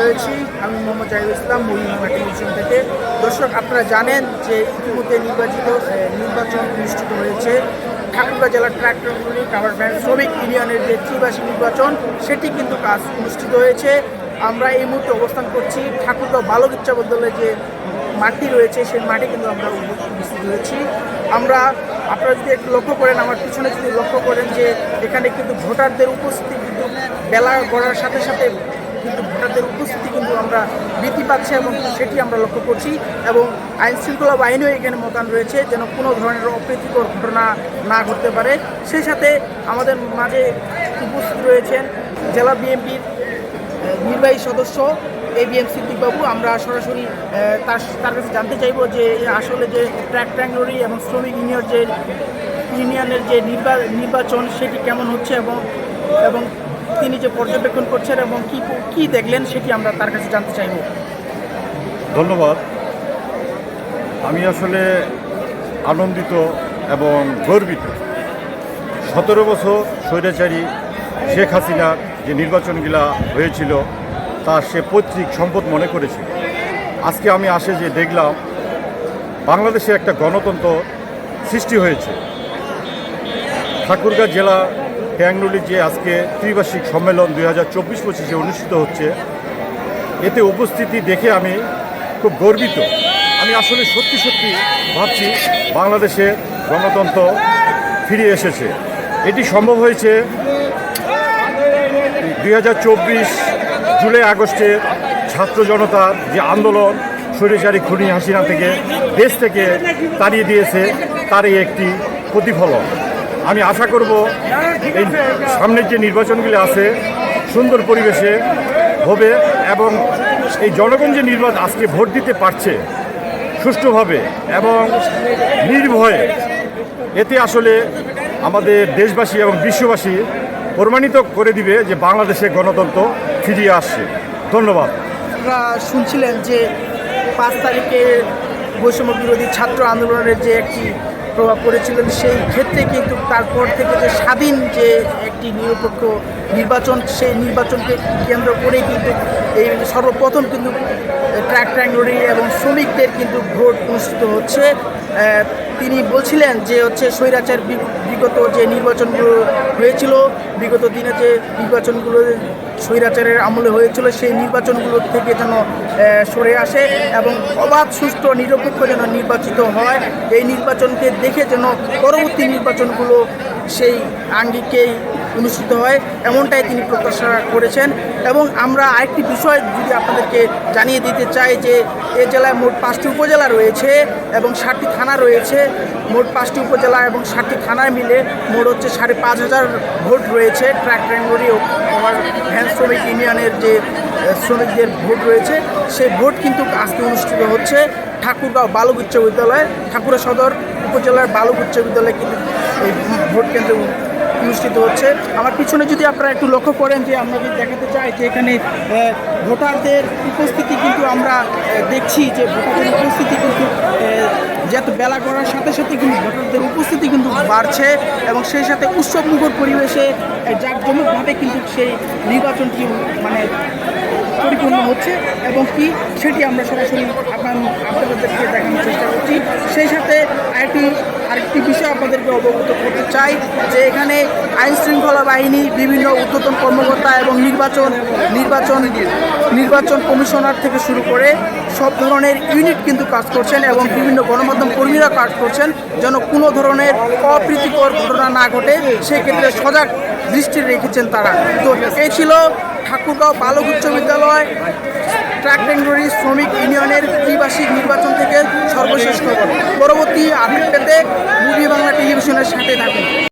হয়েছি আমি মোহাম্মদ জাহিদ ইসলাম মহিলা টেলিভিশন থেকে। দর্শক, আপনারা জানেন যে ইতিমধ্যে নির্বাচিত নির্বাচন অনুষ্ঠিত হয়েছে। ঠাকুরগাঁ জেলার ইউনিয়ন কাভার ভ্যান শ্রমিক ইউনিয়নের যে ত্রিবাসী নির্বাচন, সেটি কিন্তু কাজ অনুষ্ঠিত হয়েছে। আমরা এই মুহূর্তে অবস্থান করছি ঠাকুরগাঁও বালক উচ্চ বিদ্যালয়ে যে মাটি রয়েছে, সেই মাটি কিন্তু আমরা উপস্থিত হয়েছি আমরা, আপনারা যদি একটু লক্ষ্য করেন, আমার পিছনে যদি লক্ষ্য করেন যে এখানে কিন্তু ভোটারদের উপস্থিতি কিন্তু বেলা গড়ার সাথে সাথে কিন্তু ভোটারদের উপস্থিতি কিন্তু আমরা বৃদ্ধি পাচ্ছে এবং সেটি আমরা লক্ষ্য করছি এবং আইন শৃঙ্খলা বাহিনীও এখানে মোতায়েন রয়েছে যেন কোনো ধরনের অপ্রীতিকর ঘটনা না ঘটতে পারে। সেই সাথে আমাদের মাঝে উপস্থিত রয়েছেন জেলা বিএনপির নির্বাহী সদস্য এ বি এম সিদ্দিকবাবু। আমরা সরাসরি তার তার কাছে জানতে চাইব যে আসলে যে ট্র্যাক ট্র্যাঙ্গরি এবং শ্রমিক ইউনিয়ন যে, ইউনিয়নের যে নির্বা- নির্বাচন সেটি কেমন হচ্ছে এবং এবং তিনি যে পর্যবেক্ষণ করছেন এবং কি কি দেখলেন সেটি আমরা তার কাছে জানতে চাইব। ধন্যবাদ। আমি আসলে আনন্দিত এবং গর্বিত। সতেরো বছর স্বৈরাচারী শেখ হাসিনার যে নির্বাচনগুলা হয়েছিল তা সে পৈতৃক সম্পদ মনে করেছিল আজকে আমি আসে যে দেখলাম, বাংলাদেশে একটা গণতন্ত্র সৃষ্টি হয়েছে। ঠাকুরগাঁ জেলা ট্যাংরুলির যে আজকে ত্রিবার্ষিক সম্মেলন দুই হাজার চব্বিশ পঁচিশে অনুষ্ঠিত হচ্ছে, এতে উপস্থিতি দেখে আমি খুব গর্বিত। আমি আসলে সত্যি সত্যি ভাবছি বাংলাদেশের গণতন্ত্র ফিরে এসেছে। এটি সম্ভব হয়েছে দুই হাজার চব্বিশ জুলাই আগস্টে ছাত্র জনতার যে আন্দোলন, স্বৈরাচারী খুনি হাসিনা থেকে, দেশ থেকে তাড়িয়ে দিয়েছে, তারই একটি প্রতিফলন। আমি আশা করব এই সামনের যে নির্বাচনগুলি আছে, সুন্দর পরিবেশে হবে এবং এই জনগণ যে নির্বাচন আজকে ভোট দিতে পারছে সুষ্ঠুভাবে এবং নির্ভয়ে, এতে আসলে আমাদের দেশবাসী এবং বিশ্ববাসী প্রমাণিত করে দিবে যে বাংলাদেশে গণতন্ত্র ফিরিয়ে আসছে। ধন্যবাদ। আপনারা শুনছিলেন যে পাঁচ তারিখে বৈষম্য বিরোধী ছাত্র আন্দোলনের যে একটি প্রভাব পড়েছিলেন, সেই ক্ষেত্রে কিন্তু তারপর থেকে যে স্বাধীন যে একটি নিরপেক্ষ নির্বাচন, সেই নির্বাচনকে কেন্দ্র করে কিন্তু এই সর্বপ্রথম কিন্তু ট্র্যাক ট্র্যাঙ্গরি এবং শ্রমিকদের কিন্তু ভোট অনুষ্ঠিত হচ্ছে। তিনি বলছিলেন যে হচ্ছে স্বৈরাচার বিগত যে নির্বাচনগুলো হয়েছিল, বিগত দিনে যে নির্বাচনগুলো স্বৈরাচারের আমলে হয়েছিল, সেই নির্বাচনগুলোর থেকে যেন সরে আসে এবং অবাধ, সুষ্ঠু, নিরপেক্ষ যেন নির্বাচিত হয়, এই নির্বাচনকে দেখে যেন পরবর্তী নির্বাচনগুলো সেই আঙ্গিকেই অনুষ্ঠিত হয়, এমনটাই তিনি প্রত্যাশা করেছেন। এবং আমরা আরেকটি বিষয় যদি আপনাদেরকে জানিয়ে দিতে চাই যে, এ জেলায় মোট পাঁচটি উপজেলা রয়েছে এবং ষাটটি থানা রয়েছে। মোট পাঁচটি উপজেলা এবং ষাটটি থানায় মিলে মোট হচ্ছে সাড়ে পাঁচ হাজার ভোট রয়েছে। ট্র্যাক ও আমার ভ্যান শ্রমিক ইউনিয়নের যে শ্রমিকদের ভোট রয়েছে, সেই ভোট কিন্তু আজকে অনুষ্ঠিত হচ্ছে। ঠাকুরগাঁও বালক উচ্চ বিদ্যালয় ঠাকুরা সদর উপজেলার বালক উচ্চ বিদ্যালয়ে কিন্তু এই ভোট কেন্দ্র অনুষ্ঠিত হচ্ছে। আমার পিছনে যদি আপনারা একটু লক্ষ্য করেন যে আমরা যদি দেখাতে চাই যে এখানে ভোটারদের উপস্থিতি কিন্তু আমরা দেখছি যে ভোটারদের উপস্থিতি কিন্তু যত বেলা করার সাথে সাথে কিন্তু ভোটারদের উপস্থিতি কিন্তু বাড়ছে এবং সেই সাথে উৎসবমুখর পরিবেশে যার জাঁকজমকভাবে কিন্তু সেই নির্বাচনটি মানে পরিপূর্ণ হচ্ছে এবং কি সেটি আমরা সরাসরি আপনার আপনাদেরকে দেখানোর চেষ্টা করছি। সেই সাথে আরেকটি আরেকটি বিষয় আপনাদেরকে অবগত করতে চাই যে এখানে আইন শৃঙ্খলা বাহিনী, বিভিন্ন ঊর্ধ্বতন কর্মকর্তা এবং নির্বাচন নির্বাচন নির্বাচন কমিশনার থেকে শুরু করে সব ধরনের ইউনিট কিন্তু কাজ করছেন এবং বিভিন্ন গণমাধ্যম কর্মীরা কাজ করছেন যেন কোনো ধরনের অপ্রীতিকর ঘটনা না ঘটে, সেক্ষেত্রে সজাগ দৃষ্টি রেখেছেন তারা। তো এই ছিল ঠাকুরগাঁও বালক উচ্চ বিদ্যালয় ট্রাক শ্রমিক ইউনিয়নের ত্রিবার্ষিক নির্বাচন থেকে সর্বশেষ খবর। পরবর্তী আপডেট পেতে মুভি বাংলা টেলিভিশনের সাথে থাকুন।